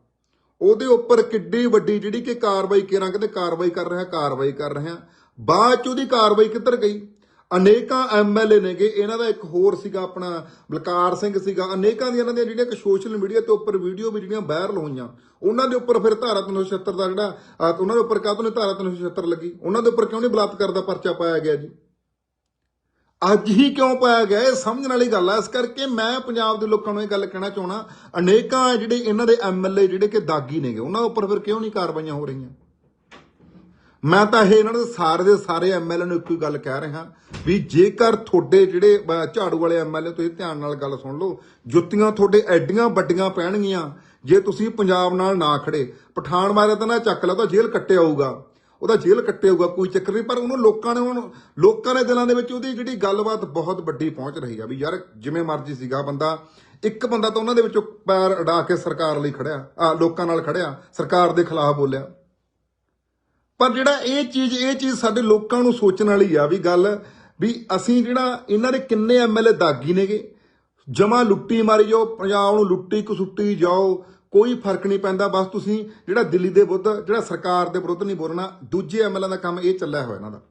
ਉਹਦੇ ਉੱਪਰ ਕਿੱਡੀ ਵੱਡੀ ਜਿਹੜੀ ਕਿ ਕਾਰਵਾਈ ਕਰਾਂ ਕਹਿੰਦੇ ਕਾਰਵਾਈ ਕਰ ਰਿਹਾ, ਕਾਰਵਾਈ ਕਰ ਰਿਹਾ ਬਾਅਦ ਚ ਉਹਦੀ ਕਾਰਵਾਈ ਕਿੱਧਰ ਗਈ? ਅਨੇਕਾਂ ਐਮਐਲਏ ਨੇਗੇ ਇਹਨਾਂ ਦਾ ਇੱਕ ਹੋਰ ਸੀਗਾ ਆਪਣਾ ਬਲਕਾਰ ਸਿੰਘ ਸੀਗਾ, ਅਨੇਕਾਂ ਦੀਆਂ ਇਹਨਾਂ ਦੀਆਂ ਜਿਹੜੀਆਂ ਕਿ ਸੋਸ਼ਲ ਮੀਡੀਆ ਤੇ ਉੱਪਰ ਵੀਡੀਓ ਵੀ ਜਿਹੜੀਆਂ ਵਾਇਰਲ ਹੋਈਆਂ। ਉਹਨਾਂ ਦੇ ਉੱਪਰ ਫਿਰ ਧਾਰਾ 376 ਦਾ ਜਿਹੜਾ ਉਹਨਾਂ ਦੇ ਉੱਪਰ ਕਾਹਤੋਂ ਨਹੀਂ ਧਾਰਾ 376 ਲੱਗੀ? ਉਹਨਾਂ ਦੇ ਉੱਪਰ ਕਿਉਂ ਨਹੀਂ ਬਲਾਤਕਾਰ ਦਾ ਪਰਚਾ ਪਾਇਆ ਗਿਆ ਜੀ? ਅੱਜ ਹੀ ਕਿਉਂ ਪਾਇਆ ਗਿਆ? ਇਹ ਸਮਝਣ ਵਾਲੀ ਗੱਲ ਆ। ਇਸ ਕਰਕੇ ਮੈਂ ਪੰਜਾਬ ਦੇ ਲੋਕਾਂ ਨੂੰ ਇਹ ਗੱਲ ਕਹਿਣਾ ਚਾਹਣਾ ਅਨੇਕਾਂ ਜਿਹੜੇ ਇਹਨਾਂ ਦੇ ਐਮਐਲਏ ਜਿਹੜੇ ਕਿ ਦਾਗੀ ਨੇਗੇ, ਉਹਨਾਂ ਉੱਪਰ ਫਿਰ ਕਿਉਂ ਨਹੀਂ ਕਾਰਵਾਈਆਂ ਹੋ ਰਹੀਆਂ? ਮੈਂ ਤਾਂ ਇਹ ਇਹਨਾਂ ਦੇ ਸਾਰੇ ਦੇ ਸਾਰੇ ਐਮਐਲਏ ਨੂੰ ਇੱਕੋ ਹੀ ਗੱਲ ਕਹਿ ਰਿਹਾ ਵੀ ਜੇਕਰ ਤੁਹਾਡੇ ਜਿਹੜੇ ਝਾੜੂ ਵਾਲੇ ਐਮਐਲਏ ਤੁਸੀਂ ਧਿਆਨ ਨਾਲ ਗੱਲ ਸੁਣ ਲਓ, ਜੁੱਤੀਆਂ ਤੁਹਾਡੇ ਐਡੀਆਂ ਵੱਡੀਆਂ ਪੈਣਗੀਆਂ, ਜੇ ਤੁਸੀਂ ਪੰਜਾਬ ਨਾਲ ਨਾ ਖੜੇ, ਪਠਾਨ ਮਾਰਿਆ ਤਾਂ ਨਾ ਚੱਕ ਲਓ ਤਾਂ ਜੇਲ੍ਹ ਕੱਟਿਆ ਆਊਗਾ ਉਹਦਾ ਜੇਲ੍ਹ ਕੱਟਿਆ ਹੋਊਗਾ ਕੋਈ ਚੱਕਰ ਨਹੀਂ। ਪਰ ਉਹਨੂੰ ਲੋਕਾਂ ਨੇ ਹੁਣ, ਲੋਕਾਂ ਦੇ ਦਿਲਾਂ ਦੇ ਵਿੱਚ ਉਹਦੀ ਜਿਹੜੀ ਗੱਲਬਾਤ ਬਹੁਤ ਵੱਡੀ ਪਹੁੰਚ ਰਹੀ ਆ ਵੀ ਯਾਰ ਜਿਵੇਂ ਮਰਜ਼ੀ ਸੀਗਾ ਬੰਦਾ, ਇੱਕ ਬੰਦਾ ਤਾਂ ਉਹਨਾਂ ਦੇ ਵਿੱਚੋਂ ਪੈਰ ਅਡਾ ਕੇ ਸਰਕਾਰ ਲਈ ਖੜਿਆ, ਆ ਲੋਕਾਂ ਨਾਲ ਖੜਿਆ, ਸਰਕਾਰ ਦੇ ਖਿਲਾਫ ਬੋਲਿਆ। ਪਰ ਜਿਹੜਾ ਇਹ ਚੀਜ਼ ਇਹ ਚੀਜ਼ ਸਾਡੇ ਲੋਕਾਂ ਨੂੰ ਸੋਚਣ ਵਾਲੀ ਆ ਵੀ ਗੱਲ ਵੀ ਅਸੀਂ ਜਿਹੜਾ ਇਹਨਾਂ ਦੇ ਕਿੰਨੇ ਐਮਐਲਏ ਦਾਗੀ ਨੇਗੇ, ਜਮਾ ਲੁੱਟੀ ਮਾਰੀ ਜਾਓ, ਪੰਜਾਬ ਨੂੰ ਲੁੱਟੀ ਕਸੁੱਟੀ ਜਾਓ ਕੋਈ ਫ਼ਰਕ ਨਹੀਂ ਪੈਂਦਾ, ਬਸ ਤੁਸੀਂ ਜਿਹੜਾ ਦਿੱਲੀ ਦੇ ਵਿਰੁੱਧ, ਜਿਹੜਾ ਸਰਕਾਰ ਦੇ ਵਿਰੁੱਧ ਨਹੀਂ ਬੋਲਣਾ, ਦੂਜੇ ਐਮਐਲਏ ਦਾ ਕੰਮ ਇਹ ਚੱਲਿਆ ਹੋਇਆ ਇਹਨਾਂ ਦਾ।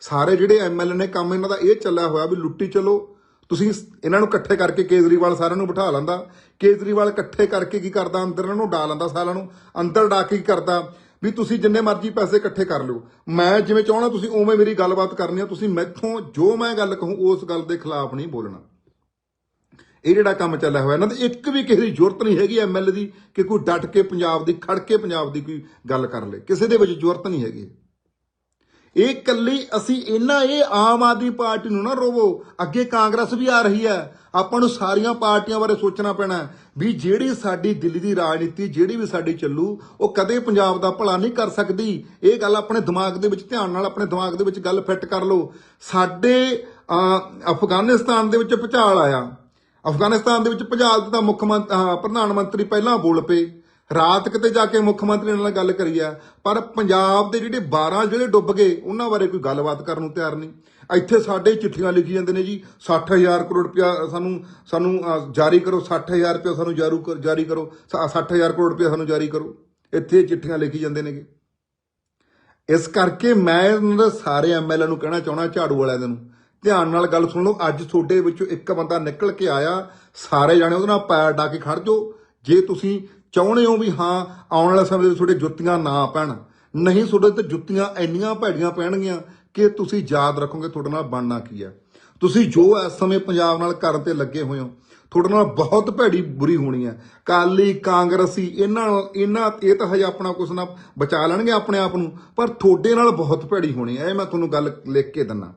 ਸਾਰੇ ਜਿਹੜੇ ਐਮਐਲਏ ਨੇ ਕੰਮ ਇਹਨਾਂ ਦਾ ਇਹ ਚੱਲਿਆ ਹੋਇਆ ਵੀ ਲੁੱਟੀ ਚਲੋ। ਤੁਸੀਂ ਇਹਨਾਂ ਨੂੰ ਇਕੱਠੇ ਕਰਕੇ ਕੇਜਰੀਵਾਲ ਸਾਰਿਆਂ ਨੂੰ ਬਿਠਾ ਲੈਂਦਾ। ਕੇਜਰੀਵਾਲ ਇਕੱਠੇ ਕਰਕੇ ਕੀ ਕਰਦਾ? ਅੰਦਰ ਇਹਨਾਂ ਨੂੰ ਡਾ ਲੈਂਦਾ ਸਾਰਿਆਂ ਨੂੰ। ਅੰਦਰ ਡਾ ਕੇ ਕੀ ਕਰਦਾ? ਵੀ ਤੁਸੀਂ ਜਿੰਨੇ ਮਰਜ਼ੀ ਪੈਸੇ ਇਕੱਠੇ ਕਰ ਲਿਓ। ਮੈਂ ਜਿਵੇਂ ਚਾਹਣਾ ਤੁਸੀਂ ਉਵੇਂ ਮੇਰੀ ਗੱਲਬਾਤ ਕਰਨੀ ਆ। ਤੁਸੀਂ ਮੈਥੋਂ ਜੋ ਮੈਂ ਗੱਲ ਕਹੂੰ, ਉਸ ਗੱਲ ਦੇ ਖਿਲਾਫ ਨਹੀਂ ਬੋਲਣਾ। ਇਹ ਜਿਹੜਾ ਕੰਮ ਚੱਲਿਆ ਹੋਇਆ, ਇਹਨਾਂ ਦੇ ਇੱਕ ਵੀ ਕਿਸੇ ਦੀ ਜ਼ਰੂਰਤ ਨਹੀਂ ਹੈਗੀ ਐਮਐਲਏ ਦੀ ਕਿ ਕੋਈ ਡਟ ਕੇ ਪੰਜਾਬ ਦੀ, ਖੜ ਕੇ ਪੰਜਾਬ ਦੀ ਕੋਈ ਗੱਲ ਕਰ ਲੇ। ਕਿਸੇ ਦੇ ਵਿੱਚ ਜ਼ਰੂਰਤ ਨਹੀਂ ਹੈਗੀ। ਇਹ ਕੱਲੀ ਅਸੀਂ ਇਹਨਾਂ, ਇਹ ਆਮ ਆਦਮੀ ਪਾਰਟੀ ਨੂੰ ਨਾ ਰੋਵੋ। ਅੱਗੇ ਕਾਂਗਰਸ ਵੀ ਆ ਰਹੀ ਹੈ। ਆਪਾਂ ਨੂੰ ਸਾਰੀਆਂ ਪਾਰਟੀਆਂ ਬਾਰੇ ਸੋਚਣਾ ਪੈਣਾ ਵੀ ਜਿਹੜੀ ਸਾਡੀ ਦਿੱਲੀ ਦੀ ਰਾਜਨੀਤੀ, ਜਿਹੜੀ ਵੀ ਸਾਡੀ ਚੱਲੂ, ਉਹ ਕਦੇ ਪੰਜਾਬ ਦਾ ਭਲਾ ਨਹੀਂ ਕਰ ਸਕਦੀ। ਇਹ ਗੱਲ ਆਪਣੇ ਦਿਮਾਗ ਦੇ ਵਿੱਚ ਧਿਆਨ ਨਾਲ, ਆਪਣੇ ਦਿਮਾਗ ਦੇ ਵਿੱਚ ਗੱਲ ਫਿੱਟ ਕਰ ਲਓ। ਸਾਡੇ ਅਫਗਾਨਿਸਤਾਨ ਦੇ ਵਿੱਚ ਭੁਚਾਲ ਆਇਆ। ਅਫਗਾਨਿਸਤਾਨ ਦੇ ਵਿੱਚ ਭੁਚਾਲ ਦਾ ਮੁੱਖ ਮੰਤ- ਅਹ, ਪ੍ਰਧਾਨ ਮੰਤਰੀ ਪਹਿਲਾਂ ਬੋਲ ਪਏ। ਰਾਤ ਕਿਤੇ ਜਾ ਕੇ ਮੁੱਖ ਮੰਤਰੀ ਨਾਲ ਗੱਲ ਕਰੀ ਆ ਪਰ ਪੰਜਾਬ ਦੇ ਜਿਹੜੇ 12 ਜਿਹੜੇ ਡੁੱਬ ਗਏ ਉਹਨਾਂ ਬਾਰੇ ਕੋਈ ਗੱਲਬਾਤ ਕਰਨ ਨੂੰ ਤਿਆਰ ਨਹੀਂ। ਇੱਥੇ ਸਾਡੇ ਚਿੱਠੀਆਂ ਲਿਖੀ ਜਾਂਦੇ ਨੇ ਜੀ 60000 ਕਰੋੜ ਰੁਪਇਆ ਸਾਨੂੰ ਸਾਨੂੰ ਜਾਰੀ ਕਰੋ 60000 ਰੁਪਇਆ ਸਾਨੂੰ ਜਾਰੂ ਕਰ- ਜਾਰੀ ਕਰੋ ਸ- 60000 ਕਰੋੜ ਰੁਪਇਆ ਸਾਨੂੰ ਜਾਰੀ ਕਰੋ। ਇੱਥੇ ਚਿੱਠੀਆਂ ਲਿਖੀ ਜਾਂਦੇ ਨੇਗੇ ਇਸ ਕਰਕੇ ਮੈਂ ਇਹਨਾਂ ਦੇ ਸਾਰੇ ਐਮਐਲਏ ਨੂੰ ਕਹਿਣਾ ਚਾਹਣਾ ਝਾੜੂ ਵਾਲਿਆਂ ਦੇ ਨੂੰ। ਧਿਆਨ ਨਾਲ ਗੱਲ ਸੁਣ ਲਓ, ਅੱਜ ਤੁਹਾਡੇ ਵਿੱਚੋਂ ਇੱਕ ਬੰਦਾ ਨਿਕਲ ਕੇ ਆਇਆ, ਸਾਰੇ ਜਾਣੇ ਉਹਦੇ ਨਾਲ ਪੈਰ ਡਾ ਕੇ ਖੜ ਜਾਓ। ਜੇ ਤੁਸੀਂ ਚਾਹੁੰਦੇ ਹੋ ਵੀ ਹਾਂ, ਆਉਣ ਵਾਲੇ ਸਮੇਂ ਦੇ ਵਿੱਚ ਤੁਹਾਡੇ ਜੁੱਤੀਆਂ ਨਾ ਪੈਣ, ਨਹੀਂ ਤੁਹਾਡੇ ਤੇ ਜੁੱਤੀਆਂ ਇੰਨੀਆਂ ਭੈੜੀਆਂ ਪੈਣਗੀਆਂ ਕਿ ਤੁਸੀਂ ਯਾਦ ਰੱਖੋਗੇ ਤੁਹਾਡੇ ਨਾਲ ਬਣਨਾ ਕੀ ਹੈ। ਤੁਸੀਂ ਜੋ ਇਸ ਸਮੇਂ ਪੰਜਾਬ ਨਾਲ ਕਰਨ ਤੇ ਲੱਗੇ ਹੋਏ ਹੋ, ਤੁਹਾਡੇ ਨਾਲ ਬਹੁਤ ਭੈੜੀ ਬੁਰੀ ਹੋਣੀ ਹੈ। ਕਾਲੀ ਕਾਂਗਰਸੀ, ਇਹਨਾਂ ਨਾਲ, ਇਹਨਾਂ, ਇਹ ਤਾਂ ਹਜੇ ਆਪਣਾ ਕੁਛ ਨਾ, ਬਚਾ ਲੈਣਗੇ ਆਪਣੇ ਆਪ ਨੂੰ, ਪਰ ਤੁਹਾਡੇ ਨਾਲ ਬਹੁਤ ਭੈੜੀ ਹੋਣੀ ਹੈ। ਇਹ ਮੈਂ ਤੁਹਾਨੂੰ ਗੱਲ ਲਿਖ ਕੇ ਦਿੰਨਾ